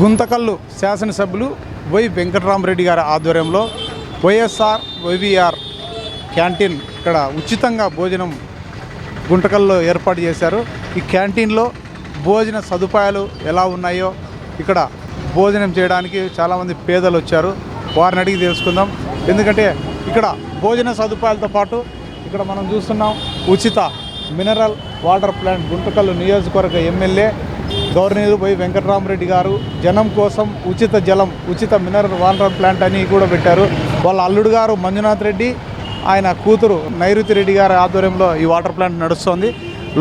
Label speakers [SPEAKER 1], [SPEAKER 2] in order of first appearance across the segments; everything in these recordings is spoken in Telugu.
[SPEAKER 1] గుంతకల్లు శాసనసభ్యులు వై వెంకటరామరెడ్డి గారి ఆధ్వర్యంలో వైఎస్ఆర్ వైవిఆర్ క్యాంటీన్ ఇక్కడ ఉచితంగా భోజనం గుంటకల్లో ఏర్పాటు చేశారు. ఈ క్యాంటీన్లో భోజన సదుపాయాలు ఎలా ఉన్నాయో ఇక్కడ భోజనం చేయడానికి చాలామంది పేదలు వచ్చారు. వారిని అడిగి తెలుసుకుందాం. ఎందుకంటే ఇక్కడ భోజన సదుపాయాలతో పాటు ఇక్కడ మనం చూస్తున్నాం ఉచిత మినరల్ వాటర్ ప్లాంట్ గుంటకల్లు నియోజకవర్గ ఎమ్మెల్యే గవర్నర్ వై వెంకటరామరెడ్డి గారు జనం కోసం ఉచిత జలం ఉచిత మినరల్ వాటర్ ప్లాంట్ అని కూడా పెట్టారు. వాళ్ళ అల్లుడు గారు మంజునాథ్ రెడ్డి ఆయన కూతురు నైరుతి రెడ్డి గారి ఆధ్వర్యంలో ఈ వాటర్ ప్లాంట్ నడుస్తుంది.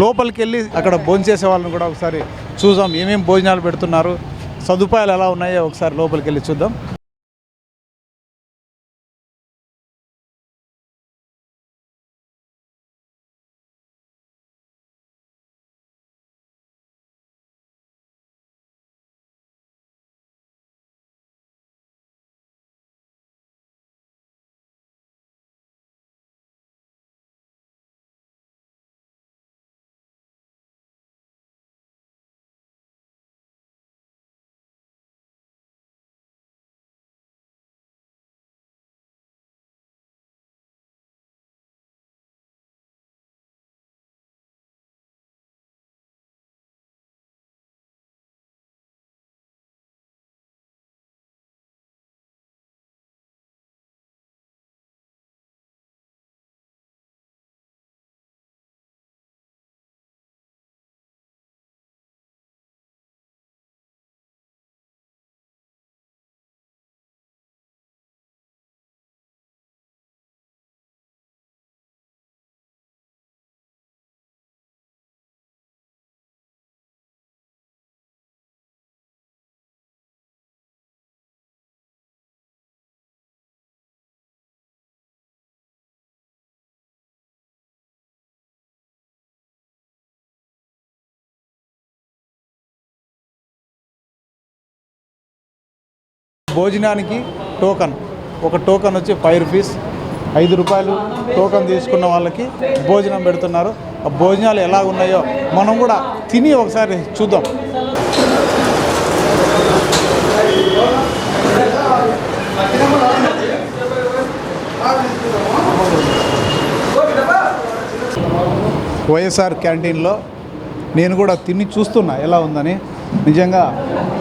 [SPEAKER 1] లోపలికి వెళ్ళి అక్కడ భోంచేసే వాళ్ళని కూడా ఒకసారి చూద్దాం. ఏమేమి భోజనాలు పెడుతున్నారు సదుపాయాలు ఎలా ఉన్నాయో ఒకసారి లోపలికి వెళ్ళి చూద్దాం. భోజనానికి టోకన్ ఒక టోకన్ వచ్చి ఫైవ్ రూపీస్ ఐదు రూపాయలు టోకన్ తీసుకున్న వాళ్ళకి భోజనం పెడుతున్నారు. ఆ భోజనాలు ఎలా ఉన్నాయో మనం కూడా తిని ఒకసారి చూద్దాం. వైఎస్ఆర్ క్యాంటీన్లో నేను కూడా తిని చూస్తున్నా ఎలా ఉందని. నిజంగా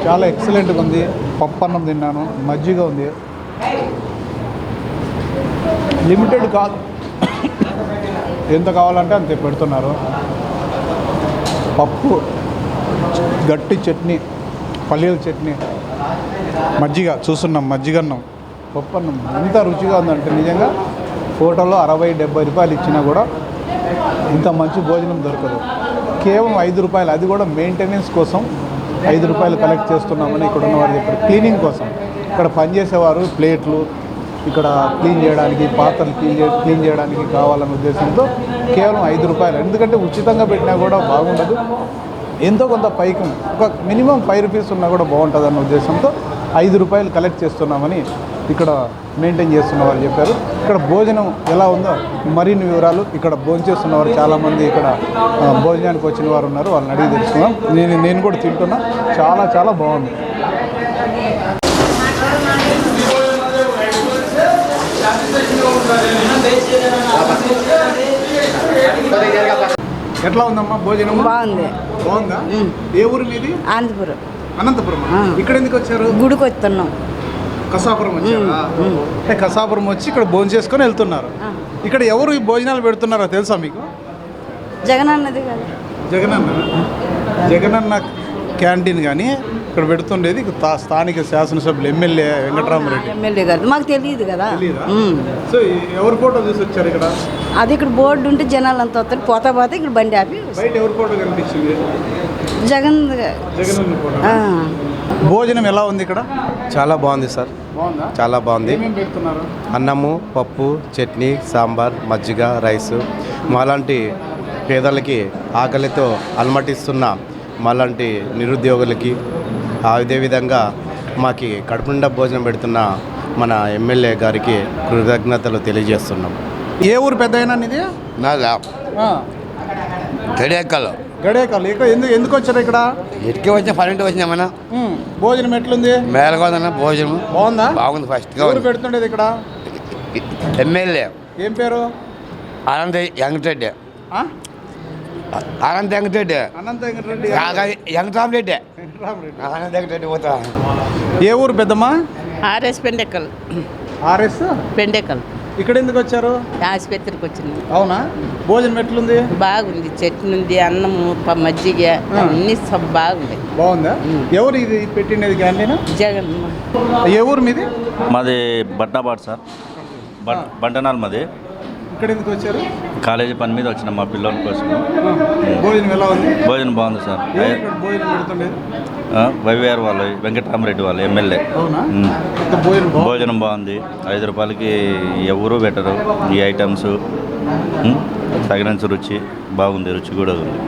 [SPEAKER 1] చాలా ఎక్సలెంట్గా ఉంది. పప్పు అన్నం తిన్నాను. మజ్జిగ ఉంది. లిమిటెడ్ కాదు ఎంత కావాలంటే అంతే పెడుతున్నారు. పప్పు గట్టి చట్నీ పల్లీల చట్నీ మజ్జిగ చూస్తున్నాం మజ్జిగన్నం పప్పు అన్నం ఎంత రుచిగా ఉందంటే నిజంగా హోటల్లో అరవై డెబ్బై రూపాయలు ఇచ్చినా కూడా ఇంత మంచి భోజనం దొరకదు. కేవలం ఐదు రూపాయలు అది కూడా మెయింటెనెన్స్ కోసం ఐదు రూపాయలు కలెక్ట్ చేస్తున్నామని ఇక్కడ ఉన్నవారు చెప్పారు. క్లీనింగ్ కోసం. ఇక్కడ పనిచేసేవారు ప్లేట్లు ఇక్కడ క్లీన్ చేయడానికి పాత్రలు క్లీన్ చే క్లీన్ చేయడానికి కావాలనే ఉద్దేశంతో కేవలం ఐదు రూపాయలు. ఎందుకంటే ఉచితంగా పెట్టినా కూడా బాగుండదు. ఎంతో కొంత పైకం ఒక మినిమం ఫైవ్ రూపీస్ ఉన్నా కూడా బాగుంటుంది అన్న ఉద్దేశంతో ఐదు రూపాయలు కలెక్ట్ చేస్తున్నామని ఇక్కడ మెయింటైన్ చేస్తున్న వారు చెప్పారు. ఇక్కడ భోజనం ఎలా ఉందో మరిన్ని వివరాలు ఇక్కడ భోజనం చేస్తున్న వారు చాలామంది ఇక్కడ భోజనానికి వచ్చిన వారు ఉన్నారు. వాళ్ళని అడిగి తెలుసుకుందాం. నేను నేను కూడా తింటున్నా. చాలా చాలా బాగుంది. ఎట్లా ఉందమ్మా భోజనం
[SPEAKER 2] బాగుంది.
[SPEAKER 1] బాగుందా? ఏ ఊరు మీది? అనంతపురం.
[SPEAKER 2] ఆ.
[SPEAKER 1] ఇక్కడ ఎందుకు వచ్చారు?
[SPEAKER 2] గుడికి వస్తున్నాం
[SPEAKER 1] కసాపురం వచ్చారా? కసాపురం వచ్చి ఇక్కడ భోజనం చేసుకొని వెళ్తున్నారు. ఇక్కడ ఎవరు ఈ భోజనాలు పెడుతున్నారో తెలుసా మీకు?
[SPEAKER 2] జగన్ అన్నది కదా.
[SPEAKER 1] జగనన్న? జగనన్న క్యాంటీన్ కానీ ఇక్కడ పెడుతుండేది స్థానిక శాసనసభ్యులు ఎమ్మెల్యే వెంకటరామరెడ్డి.
[SPEAKER 2] ఎమ్మెల్యే గారు. మాకు తెలియదు కదా.
[SPEAKER 1] సో ఎవరి ఫోటో చూసి వచ్చారు ఇక్కడ?
[SPEAKER 2] అది ఇక్కడ బోర్డు ఉంటే జనాలు అంతా వస్తారు. పోతా పోతే ఇక్కడ బండి ఆపి
[SPEAKER 1] బయట ఎవరి ఫోటో కనిపించింది?
[SPEAKER 2] జగన్
[SPEAKER 1] జగనన్న ఫోటో. భోజనం ఎలా ఉంది ఇక్కడ?
[SPEAKER 3] చాలా బాగుంది సార్.
[SPEAKER 1] బాగుందా?
[SPEAKER 3] చాలా బాగుంది. అన్నము పప్పు చట్నీ సాంబార్ మజ్జిగ రైసు. మాలాంటి పేదలకి ఆకలితో అలమటిస్తున్న మాలాంటి నిరుద్యోగులకి అదేవిధంగా మాకి కడుపు నిండా భోజనం పెడుతున్న మన ఎమ్మెల్యే గారికి కృతజ్ఞతలు తెలియజేస్తున్నాం.
[SPEAKER 1] ఏ ఊరు పెద్ద అయినా ఇది
[SPEAKER 4] నాదా?
[SPEAKER 1] ఆ. గడేకాలు ఇక్కడ ఎందుకు ఎందుకు వచ్చారు ఇక్కడ?
[SPEAKER 4] ఎటుకే వచ్చిన పన్నెండు వచ్చినామన్నా
[SPEAKER 1] భోజనం ఎట్లుంది?
[SPEAKER 4] మేలుగా ఉందన్న భోజనం.
[SPEAKER 1] బాగుందా?
[SPEAKER 4] బాగుంది ఫస్ట్గా
[SPEAKER 1] ఎవరు
[SPEAKER 4] ఉంది.
[SPEAKER 1] పెడుతుండేది ఇక్కడ?
[SPEAKER 4] ఎమ్మెల్యే.
[SPEAKER 1] ఏం పేరు?
[SPEAKER 4] అనంత వెంకటరెడ్డి.
[SPEAKER 1] ఆ?
[SPEAKER 4] అనంత వెంకటరెడ్డి.
[SPEAKER 1] అనంత వెంకటరెడ్డి
[SPEAKER 4] వెంకటరామరెడ్డి. అనంత వెంకటరెడ్డి పోతా.
[SPEAKER 1] ఏ ఊరు పెద్దమ్మా?
[SPEAKER 5] ఆర్ఎస్ పెండెక్కల్.
[SPEAKER 1] ఆర్ఎస్?
[SPEAKER 5] పెండెక్కల్.
[SPEAKER 1] ఇక్కడ ఎందుకు వచ్చారు?
[SPEAKER 5] ఆసుపత్రికి వచ్చింది
[SPEAKER 1] అవునా? భోజనం ఎట్లుంది?
[SPEAKER 5] బాగుంది. చట్నీ ఉంది అన్నము ప- మజ్జిగ. అన్ని సబ్ బాగుంది.
[SPEAKER 1] బాగుందా? ఎవరు ఇది పెట్టినది క్యాంటీన్?
[SPEAKER 5] జగన్.
[SPEAKER 1] ఏ ఊరు మీది?
[SPEAKER 6] మాది బట్నాబాద్ సార్. బట్ బంటనాల్ మాది.
[SPEAKER 1] ఇక్కడ ఎందుకు వచ్చారు?
[SPEAKER 6] కాలేజీ పని మీద వచ్చిన మా పిల్లల కోసం.
[SPEAKER 1] భోజనం ఎలా ఉంది?
[SPEAKER 6] భోజనం బాగుంది సార్.
[SPEAKER 1] భోజనం
[SPEAKER 6] వైవిఆర్ వాళ్ళు వెంకటరామరెడ్డి వాళ్ళు ఎమ్మెల్యే.
[SPEAKER 1] భోజనం బాగుంది.
[SPEAKER 6] ఐదు రూపాయలకి ఎవరు పెట్టరు. ఈ ఐటమ్స్ తగినంత రుచి బాగుంది. రుచి కూడా ఉంది.